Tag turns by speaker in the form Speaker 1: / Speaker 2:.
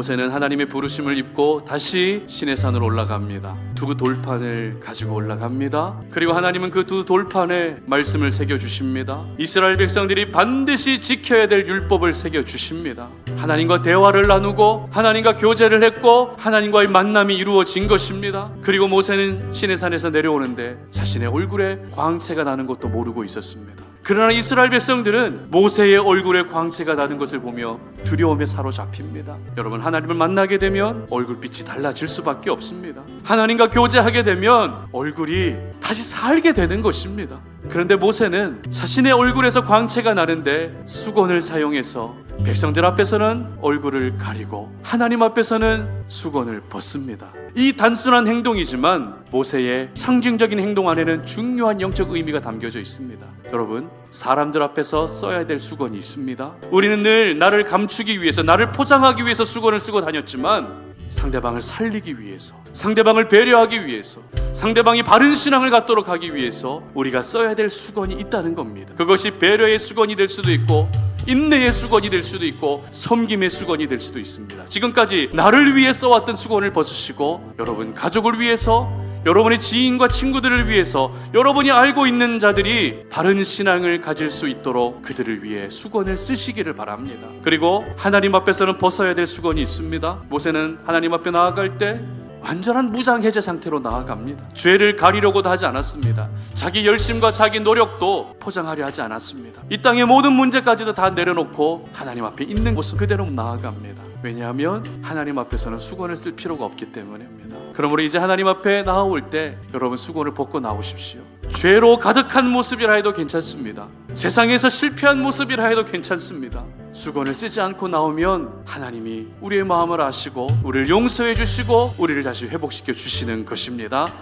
Speaker 1: 모세는 하나님의 부르심을 입고 다시 신의 산으로 올라갑니다. 두 돌판을 가지고 올라갑니다. 그리고 하나님은 그 두 돌판에 말씀을 새겨 주십니다. 이스라엘 백성들이 반드시 지켜야 될 율법을 새겨 주십니다. 하나님과 대화를 나누고 하나님과 교제를 했고 하나님과의 만남이 이루어진 것입니다. 그리고 모세는 신의 산에서 내려오는데 자신의 얼굴에 광채가 나는 것도 모르고 있었습니다. 그러나 이스라엘 백성들은 모세의 얼굴에 광채가 나는 것을 보며 두려움에 사로잡힙니다. 여러분 하나님을 만나게 되면 얼굴빛이 달라질 수밖에 없습니다. 하나님과 교제하게 되면 얼굴이 다시 살게 되는 것입니다. 그런데 모세는 자신의 얼굴에서 광채가 나는데 수건을 사용해서 백성들 앞에서는 얼굴을 가리고 하나님 앞에서는 수건을 벗습니다. 이 단순한 행동이지만 모세의 상징적인 행동 안에는 중요한 영적 의미가 담겨져 있습니다. 여러분, 사람들 앞에서 써야 될 수건이 있습니다. 우리는 늘 나를 감추기 위해서, 나를 포장하기 위해서 수건을 쓰고 다녔지만 상대방을 살리기 위해서, 상대방을 배려하기 위해서, 상대방이 바른 신앙을 갖도록 하기 위해서 우리가 써야 될 수건이 있다는 겁니다. 그것이 배려의 수건이 될 수도 있고, 인내의 수건이 될 수도 있고, 섬김의 수건이 될 수도 있습니다. 지금까지 나를 위해 써왔던 수건을 벗으시고, 여러분 가족을 위해서, 여러분의 지인과 친구들을 위해서 여러분이 알고 있는 자들이 바른 신앙을 가질 수 있도록 그들을 위해 수건을 쓰시기를 바랍니다. 그리고 하나님 앞에서는 벗어야 될 수건이 있습니다. 모세는 하나님 앞에 나아갈 때 완전한 무장 해제 상태로 나아갑니다. 죄를 가리려고도 하지 않았습니다. 자기 열심과 자기 노력도 포장하려 하지 않았습니다. 이 땅의 모든 문제까지도 다 내려놓고 하나님 앞에 있는 곳은 그대로 나아갑니다. 왜냐하면 하나님 앞에서는 수건을 쓸 필요가 없기 때문입니다. 그러므로 이제 하나님 앞에 나아올 때 여러분 수건을 벗고 나오십시오. 죄로 가득한 모습이라 해도 괜찮습니다. 세상에서 실패한 모습이라 해도 괜찮습니다. 수건을 쓰지 않고 나오면 하나님이 우리의 마음을 아시고 우리를 용서해 주시고 우리를 다시 회복시켜 주시는 것입니다.